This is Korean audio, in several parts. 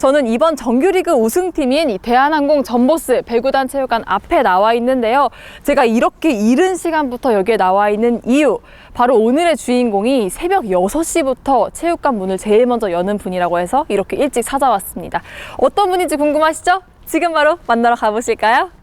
저는 이번 정규리그 우승팀인 이 대한항공 전보스 배구단 체육관 앞에 나와 있는데요. 제가 이렇게 이른 시간부터 여기에 나와 있는 이유, 바로 오늘의 주인공이 새벽 6시부터 체육관 문을 제일 먼저 여는 분이라고 해서 이렇게 일찍 찾아왔습니다. 어떤 분인지 궁금하시죠? 지금 바로 만나러 가보실까요?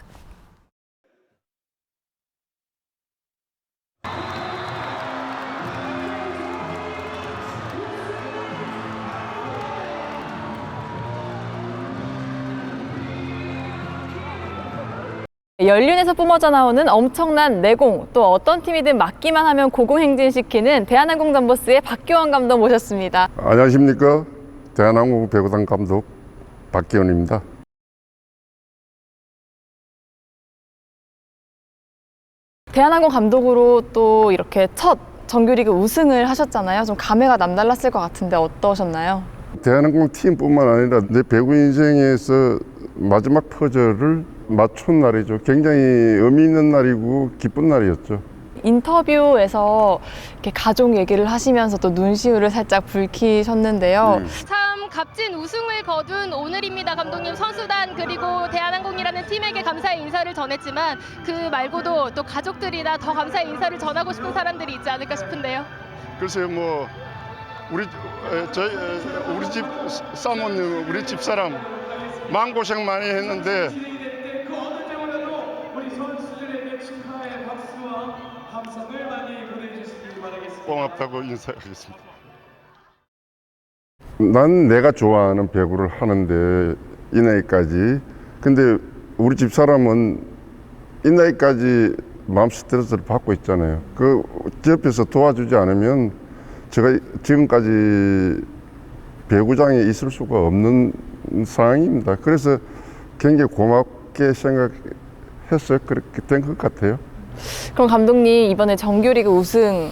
연륜에서 뿜어져 나오는 엄청난 내공, 또 어떤 팀이든 맡기만 하면 고공행진시키는 대한항공 전보스의 박교원 감독 모셨습니다. 안녕하십니까 대한항공 배구단 감독 박기원입니다. 대한항공 감독으로 또 이렇게 첫 정규리그 우승을 하셨잖아요. 좀 감회가 남달랐을 것 같은데 어떠셨나요? 대한항공 팀뿐만 아니라 내 배구 인생에서 마지막 퍼즐을 맞춘 날이죠. 굉장히 의미 있는 날이고 기쁜 날이었죠. 인터뷰에서 이렇게 가족 얘기를 하시면서 또 눈시울을 살짝 붉히셨는데요. 음. 참 값진 우승을 거둔 오늘입니다 감독님 선수단 그리고 대한항공이라는 팀에게 감사의 인사를 전했지만 그 말고도 또 가족들이나 더 감사의 인사를 전하고 싶은 사람들이 있지 않을까 싶은데요 글쎄요 뭐 우리 에, 저희 에, 우리 집 사모님 우리 집 사람 마음 고생 많이 했는데 그 어느 때보다도 우리 선수들에게 축하의 박수와 함성을 많이 보내주시기 바라겠습니다. 고맙다고 인사하겠습니다. 난 내가 좋아하는 배구를 하는데 이 나이까지 근데 우리 집 사람은 이 나이까지 마음 스트레스를 받고 있잖아요. 그 옆에서 도와주지 않으면 제가 지금까지 배구장에 있을 수가 없는 상황입니다. 그래서 굉장히 고맙게 생각했어요. 그렇게 된 것 같아요. 그럼 감독님 이번에 정규리그 우승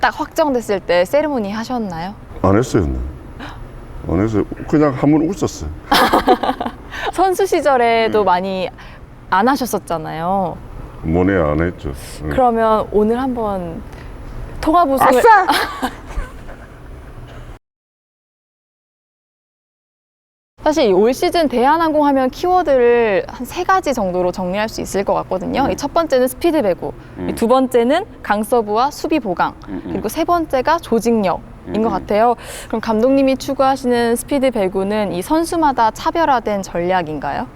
딱 확정됐을 때 세리머니 하셨나요? 안 했어요. 안 했어요. 그냥 한 번 웃었어요. 선수 시절에도 많이 안 하셨었잖아요. 모네 안 했죠. 응. 그러면 오늘 한번 통합 우승을 사실 올 시즌 대한항공 하면 키워드를 한 세 가지 정도로 정리할 수 있을 것 같거든요. 이 첫 번째는 스피드 배구, 이 두 번째는 강서부와 수비 보강, 그리고 세 번째가 조직력 인 것 같아요. 그럼 감독님이 추구하시는 스피드 배구는 이 선수마다 차별화된 전략인가요?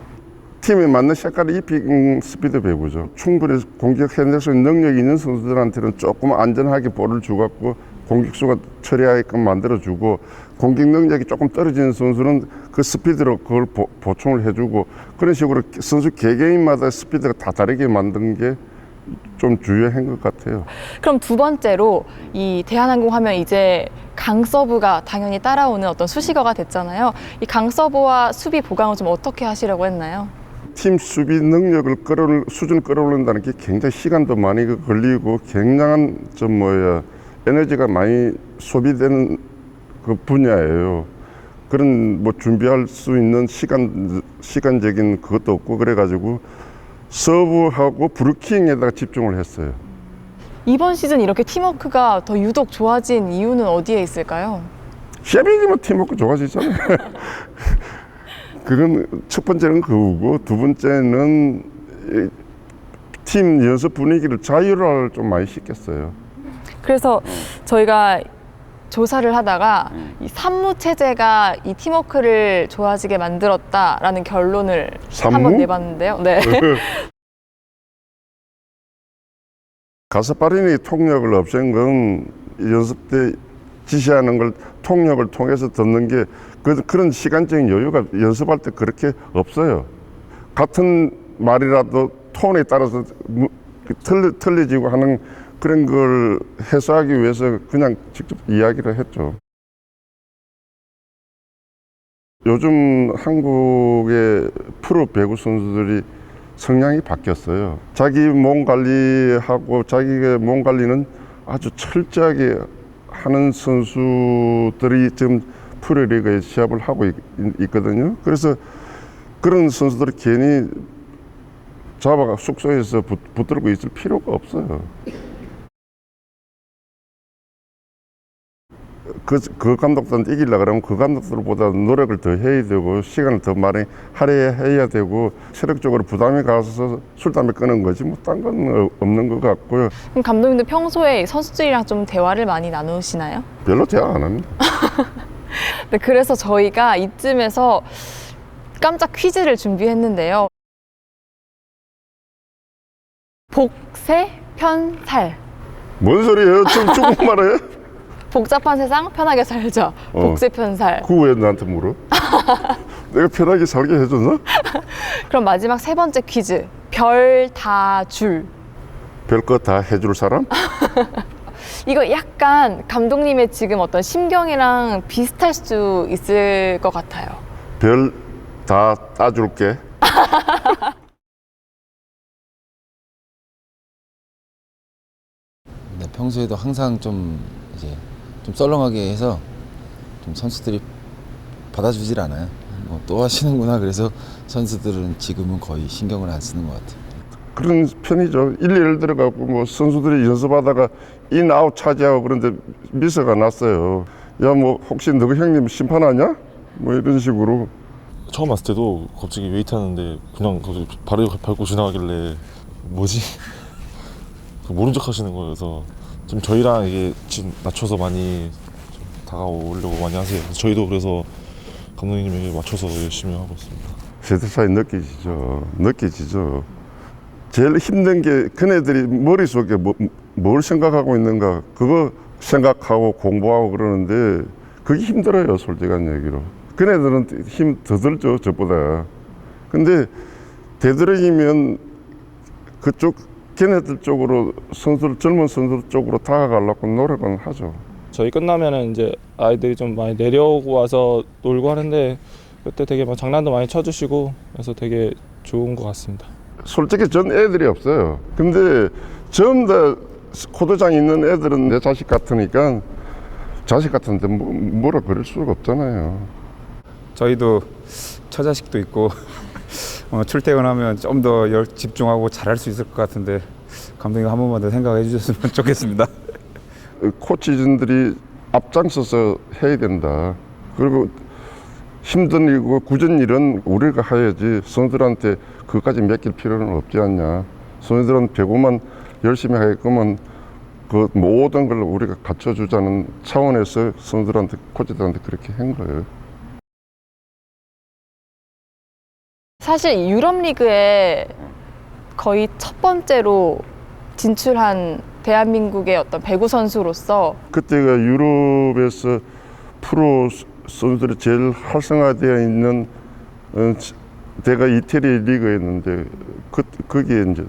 팀에 맞는 색깔을 입힌 스피드 배구죠. 충분히 공격 핸들스 능력 있는 선수들한테는 조금 안전하게 볼을 주갖고 공격수가 처리하게끔 만들어주고 공격 능력이 조금 떨어지는 선수는 그 스피드로 그걸 보, 보충을 해주고 그런 식으로 선수 개개인마다 스피드가 다 다르게 만든 게좀 중요한 것 같아요. 그럼 두 번째로 이 대한항공 하면 이제 강서부가 당연히 따라오는 어떤 수식어가 됐잖아요. 이 강서부와 수비 보강을 좀 어떻게 하시려고 했나요? 팀 수비 능력을 끌어 수준 끌어올린다는 게 굉장히 시간도 많이 걸리고 굉장한 좀 뭐야 에너지가 많이 소비되는 그 분야예요. 그런 뭐 준비할 수 있는 시간 시간적인 그것도 없고 그래가지고 서브하고 브루킹에다가 집중을 했어요. 이번 시즌 이렇게 팀워크가 더 유독 좋아진 이유는 어디에 있을까요? 쉐빙이면 팀워크 좋아지잖아요. 그건 첫 번째는 그거고 두 번째는 이팀 연습 분위기를 자유를 좀 많이 시켰어요. 그래서 저희가 조사를 하다가 이 산무 체제가 이 팀워크를 좋아지게 만들었다라는 결론을 산무? 한번 내봤는데요. 네. 가스파린이 통역을 없앤 건 연습 때 지시하는 걸 통역을 통해서 듣는 게 그, 그런 시간적인 여유가 연습할 때 그렇게 없어요. 같은 말이라도 톤에 따라서 무- 틀리, 틀려지고 하는 그런 걸 해소하기 위해서 그냥 직접 이야기를 했죠. 요즘 한국의 프로 배구 선수들이 성향이 바뀌었어요. 자기 몸 관리하고 자기의 몸 관리는 아주 철저하게 하는 선수들이 지금 프로리그에 시합을 하고 있, 거든요 그래서 그런 선수들이 괜히 잡아가 숙소에서 붙, 붙들고 있을 필요가 없어요. 그, 그 감독들한테 이기려고 그러면 그 감독들보다 노력을 더 해야 되고 시간을 더 많이 할애해야 되고 체력적으로 부담이 가서 술, 담배 끊은 거지 뭐 딴 건 없는 것 같고요. 그럼 감독님도 평소에 선수들이랑 좀 대화를 많이 나누시나요? 별로 대화 안 합니다. 네, 그래서 저희가 이쯤에서 깜짝 퀴즈를 준비했는데요. 복세 편살. 뭔 소리예요? 지금 중국말이에요? 복잡한 세상 편하게 살자. 어. 복세 편살. 그거 왜 나한테 물어? 내가 편하게 살게 해줬나? 그럼 마지막 세 번째 퀴즈. 별 다 줄. 별거 다 해줄 사람? 이거 약간 감독님의 지금 어떤 심경이랑 비슷할 수 있을 것 같아요. 별 다 따줄게. 네, 평소에도 항상 좀 이제 좀 썰렁하게 해서 좀 선수들이 받아주질 않아요. 뭐 또 하시는구나 그래서 선수들은 지금은 거의 신경을 안 쓰는 것 같아요. 그런 편이죠. 일일 들어가고 뭐 선수들이 연습하다가 인아웃 차지하고 그런데 미스가 났어요. 야 뭐 혹시 너그 형님 심판하냐? 뭐 이런 식으로 처음 왔을 때도 갑자기 웨이트 하는데 그냥 갑자기 발을 밟고 지나가길래 뭐지? 그 모른 척 하시는 거예요. 그래서 좀 저희랑 이게 지금 낮춰서 많이 좀 다가오려고 많이 하세요. 저희도 그래서 감독님에게 맞춰서 열심히 하고 있습니다. 세대 차이 느껴지죠. 느껴지죠. 제일 힘든 게 그네들이 머릿속에 뭐, 뭘 생각하고 있는가 그거 생각하고 공부하고 그러는데 그게 힘들어요 솔직한 얘기로 그네들은 힘 더 들죠 저보다 근데 되도록이면 그쪽 걔네들 쪽으로 선수들 젊은 선수들 쪽으로 다가가려고 노력은 하죠 저희 끝나면은 이제 아이들이 좀 많이 내려오고 와서 놀고 하는데 그때 되게 막 장난도 많이 쳐주시고 그래서 되게 좋은 것 같습니다. 솔직히 전 애들이 없어요. 근데 전부 다 코드장 있는 애들은 내 자식 같으니까 자식 같은데 뭐, 뭐라 그럴 수가 없잖아요. 저희도 처자식도 있고 어, 출퇴근하면 좀 더 집중하고 잘할 수 있을 것 같은데 감독님 한 번만 더 생각해 주셨으면 좋겠습니다. 코치진들이 앞장서서 해야 된다. 그리고 힘든 일이고 굳은 일은 우리가 해야지 선수들한테 그것까지 맡길 필요는 없지 않냐. 선수들은 배구만 열심히 하게끔은 그 모든 걸 우리가 갖춰주자는 차원에서 선수들한테 코치들한테 그렇게 한 거예요. 사실 유럽 리그에 거의 첫 번째로 진출한 대한민국의 어떤 배구 선수로서 그때가 유럽에서 프로 선수들이 제일 활성화되어 있는 어, 지- 대가 이태리 리그였는데 그 거기에 이제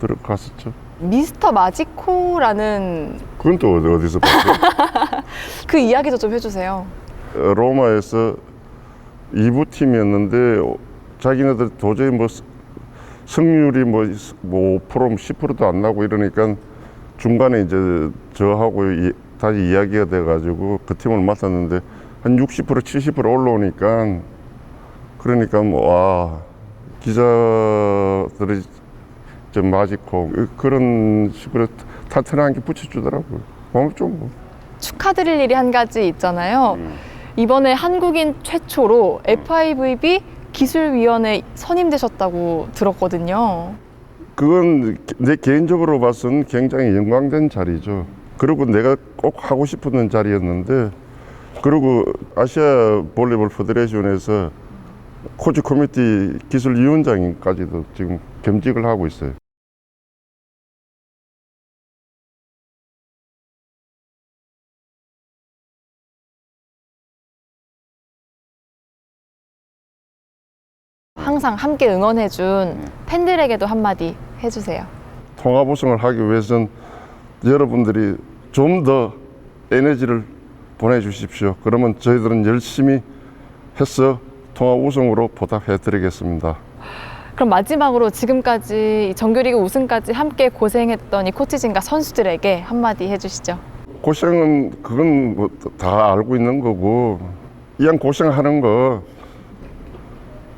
들어갔었죠. 미스터 마지코라는 그건 또 어디- 어디서 봤어요? 그 이야기도 좀 해주세요. 어, 로마에서 2부 팀이었는데 어, 자기네들 도저히 뭐 스- 승률이 뭐, 스- 뭐5% 10%도 안 나고 이러니까 중간에 이제 저하고 이, 다시 이야기가 돼가지고 그 팀을 맡았는데 한 60% 70% 올라오니까 그러니까 뭐와 기자들이 좀 맞이고 그런 식으로 탄탄한 게 붙여주더라고요. 고맙죠 뭐. 축하드릴 일이 한 가지 있잖아요. 이번에 한국인 최초로 FIVB 기술위원회 선임되셨다고 들었거든요. 그건 내 개인적으로 봐서는 굉장히 영광된 자리죠. 그리고 내가 꼭 하고 싶었던 자리였는데, 그리고 아시아 볼리볼 페더레이션에서 코치 커미티 기술위원장까지도 지금 겸직을 하고 있어요. 항상 함께 응원해준 팬들에게도 한마디 해주세요. 통합 우승을 하기 위해서는 여러분들이 좀 더 에너지를 보내주십시오. 그러면 저희들은 열심히 해서 통합 우승으로 보답해 드리겠습니다. 그럼 마지막으로 지금까지 이 정규리그 우승까지 함께 고생했던 이 코치진과 선수들에게 한마디 해주시죠. 고생은 그건 뭐 다 알고 있는 거고 이왕 고생하는 거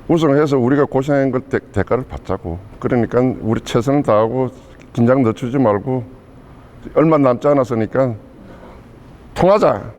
우승해서 우리가 고생한 걸 대, 대가를 받자고. 그러니까 우리 최선을 다하고 긴장 늦추지 말고 얼마 남지 않았으니까 통하자